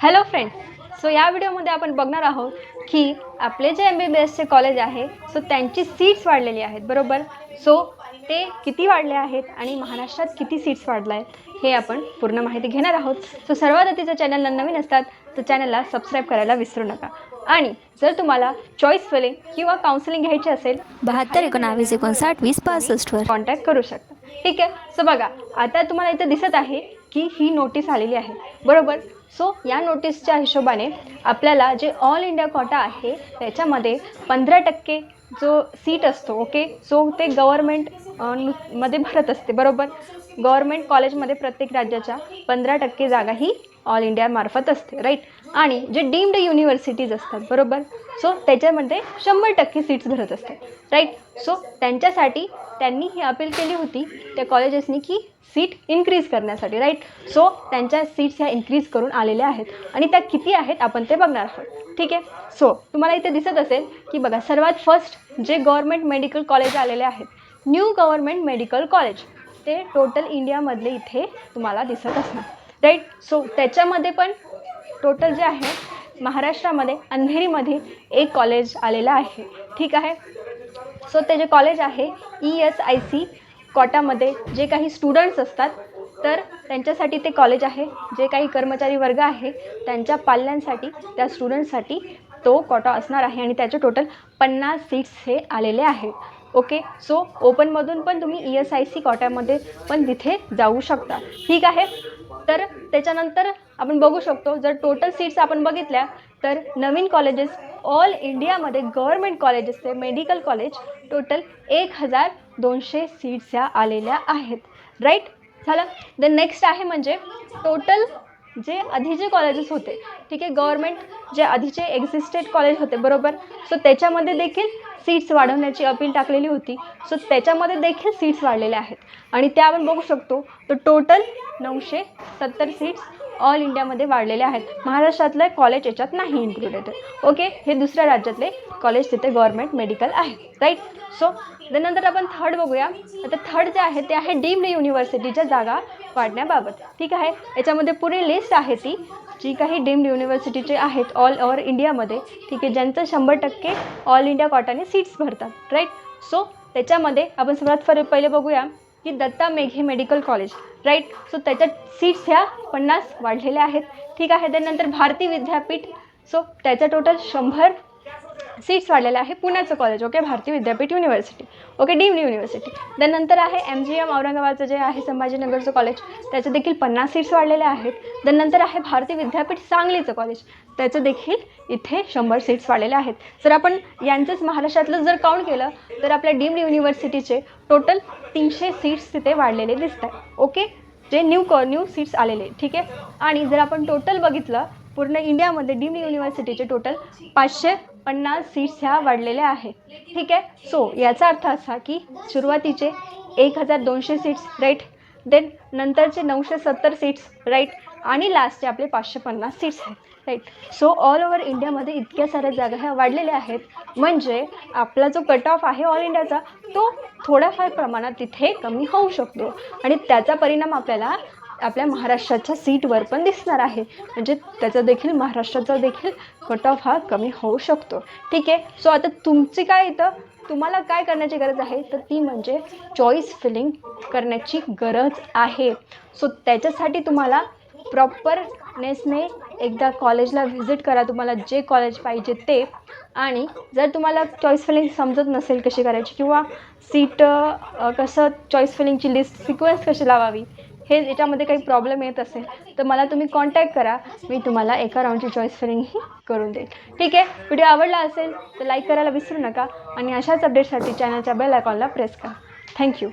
Hello friends so या व्हिडिओमध्ये आपण बघणार आहोत की आपले जे एम बी बी एसचे कॉलेज आहे सो त्यांची सीट्स वाढलेली आहेत बरोबर? सो ते किती वाढले आहेत आणि महाराष्ट्रात किती सीट्स वाढल्या आहेत हे आपण पूर्ण माहिती घेणार आहोत. सो सर्वात आधी जर चॅनलला नवीन असतात तर चॅनलला सबस्क्राईब करायला विसरू नका. आणि जर तुम्हाला चॉईस फिलिंग किंवा काउन्सिलिंग घ्यायची असेल बहात्तर एकोणावीस एकोणसाठ वीस पासष्टवर कॉन्टॅक्ट करू शकता. ठीक आहे? सो बघा आता तुम्हाला इथे दिसत आहे की ही नोटीस आलेली आहे. बरोबर? सो या नोटीसच्या हिशोबाने आपल्याला जे ऑल इंडिया कोटा आहे त्याच्यामध्ये पंधरा टक्के जो सीट असतो ओके सो ते गव्हर्मेंटमध्ये भरत असते बरोबर? गव्हर्मेंट कॉलेजमध्ये प्रत्येक राज्याच्या पंधरा टक्के जागा ही ऑल इंडियामार्फत असते राईट आणि जे डीम्ड युनिव्हर्सिटीज असतात बरोबर? सो त्याच्यामध्ये शंभर टक्के सीट्स भरत असतात राईट सो त्यांच्यासाठी त्यांनी ही अपील केली होती त्या कॉलेजेसनी की सीट इन्क्रीज करण्यासाठी राईट सो त्यांच्या सीट्स ह्या इन्क्रीज करून आलेल्या आहेत आणि त्या किती आहेत आपण ते बघणार आहोत ठीक आहे? सो तुम्हाला इथे दिसत असेल की बघा सर्वात फर्स्ट जे गव्हर्मेंट मेडिकल कॉलेज आलेले आहेत न्यू गव्हर्मेंट मेडिकल कॉलेज ते टोटल इंडियामधले इथे तुम्हाला दिसत असणार. राईट सो त्याच्यामध्ये पण टोटल जे आहे महाराष्ट्रामध्ये अंधेरीमध्ये एक कॉलेज आलेलं आहे. ठीक आहे? सो ते जे कॉलेज आहे ई एस आय सी कॉटामध्ये जे काही स्टुडंट्स असतात तर त्यांच्यासाठी ते कॉलेज आहे. जे काही कर्मचारी वर्ग आहे त्यांच्या पाल्यांसाठी त्या स्टुडंटसाठी तो कोटा असणार आहे आणि त्याचे टोटल पन्नास सीट्स हे आलेले आहेत. ओके सो ओपनमधून पण तुम्ही ई एस आय सी कॉटामध्ये पण तिथे जाऊ शकता. ठीक आहे? तर त्याच्यानंतर आपण बघू शकतो जर टोटल सीट्स आपण बघितल्या तर नवीन कॉलेजेस ऑल इंडियामध्ये गव्हर्मेंट कॉलेजेसचे मेडिकल कॉलेज टोटल एक हजार दोनशे सीट्स ह्या आलेल्या आहेत. राईट झालं? देन नेक्स्ट आहे म्हणजे टोटल जे आधीचे कॉलेजेस होते ठीक आहे गव्हर्मेंट जे आधीचे एक्झिस्टेड कॉलेज होते बरोबर? सो त्याच्यामध्ये देखील सीट्स वाढवण्याची अपील टाकलेली होती. सो त्याच्यामध्ये देखील सीट्स वाढलेल्या आहेत. आणि त्या आपण बघू शकतो तर टोटल नऊशे सत्तर सीट्स ऑल इंडियामध्ये वाढलेले आहेत. महाराष्ट्रातलं कॉलेज याच्यात नाही इन्क्लुडेड ओके हे दुसऱ्या राज्यातले कॉलेज तिथे गव्हर्मेंट मेडिकल आहे. राईट सो त्यानंतर आपण थर्ड बघूया. आता थर्ड जे आहे ते आहे डीम्ड युनिव्हर्सिटीच्या जागा वाढण्याबाबत. ठीक आहे? याच्यामध्ये पुढे लिस्ट आहे ती. जी काही डीम्ड युनिव्हर्सिटीचे आहेत ऑल ओव्हर इंडियामध्ये ठीक आहे? ज्यांचं शंभर टक्के ऑल इंडिया कॉटाने सीट्स भरतात. राईट सो त्याच्यामध्ये आपण सर्वात फर पहिले बघूया की Datta Meghe medical college right so त्याच्या सीट्स ह्या पन्नास वाढलेल्या आहेत. ठीक आहे त्यानंतर भारती विद्यापीठ. सो त्याचं टोटल शंभर सीट्स वाढलेल्या आहे पुण्याचं कॉलेज ओके भारतीय विद्यापीठ युनिव्हर्सिटी ओके डीम्ड युनिव्हर्सिटी त्यानंतर आहे एम जी एम औरंगाबादचं जे आहे संभाजीनगरचं कॉलेज त्याचं देखील पन्नास सीट्स वाढलेल्या आहेत. त्यानंतर आहे भारतीय विद्यापीठ सांगलीचं कॉलेज त्याचं देखील इथे शंभर सीट्स वाढलेल्या आहेत. जर आपण यांचंच महाराष्ट्रातलं जर काउंट केलं तर आपल्या डीम्ड युनिव्हर्सिटीचे टोटल तीनशे सीट्स तिथे वाढलेले दिसत आहे ओके जे न्यू क न्यू सीट्स आलेले ठीक आहे? आणि जर आपण टोटल बघितलं पूर्ण इंडियामध्ये डीम्ड युनिव्हर्सिटीचे टोटल पाचशे पन्नास सीट्स ह्या वाढलेल्या आहेत. ठीक आहे? सो याचा अर्थ असा की सुरुवातीचे एक हजार दोनशे सीट्स राईट देन नंतरचे नऊशे सत्तर सीट्स राईट आणि लास्टचे आपले पाचशे पन्नास सीट्स आहेत राईट सो ऑल ओव्हर इंडियामध्ये इतक्या साऱ्या जागा ह्या वाढलेल्या आहेत. म्हणजे आपला जो कट ऑफ आहे ऑल इंडियाचा तो थोड्याफार प्रमाणात तिथे कमी होऊ शकतो. आणि त्याचा परिणाम आपल्याला आपल्या महाराष्ट्राच्या सीटवर पण दिसणार आहे. म्हणजे त्याचा देखील महाराष्ट्राचा देखील कट ऑफ हा कमी होऊ शकतो. ठीक आहे. सो आता तुमची काय इथं तुम्हाला काय करण्याची गरज आहे? तर ती म्हणजे चॉईस फिलिंग करण्याची गरज आहे. सो त्याच्यासाठी तुम्हाला प्रॉपरनेसने एकदा कॉलेजला व्हिजिट करा. तुम्हाला जे कॉलेज पाहिजे ते. आणि जर तुम्हाला चॉईस फिलिंग समजत नसेल कशी करायची किंवा सीट कसं चॉईस फिलिंगची लिस्ट सिक्वेन्स कशी लावावी हे याच्यामध्ये काही प्रॉब्लेम येत असेल तर मला तुम्ही कॉन्टॅक्ट करा. मी तुम्हाला एका राऊंडची चॉईस फिरिंगही करून देईल ठीक आहे? व्हिडिओ आवडला असेल तर लाईक करायला विसरू नका. आणि अशाच अपडेटसाठी चॅनलच्या बेल आयकॉनला प्रेस करा. थँक्यू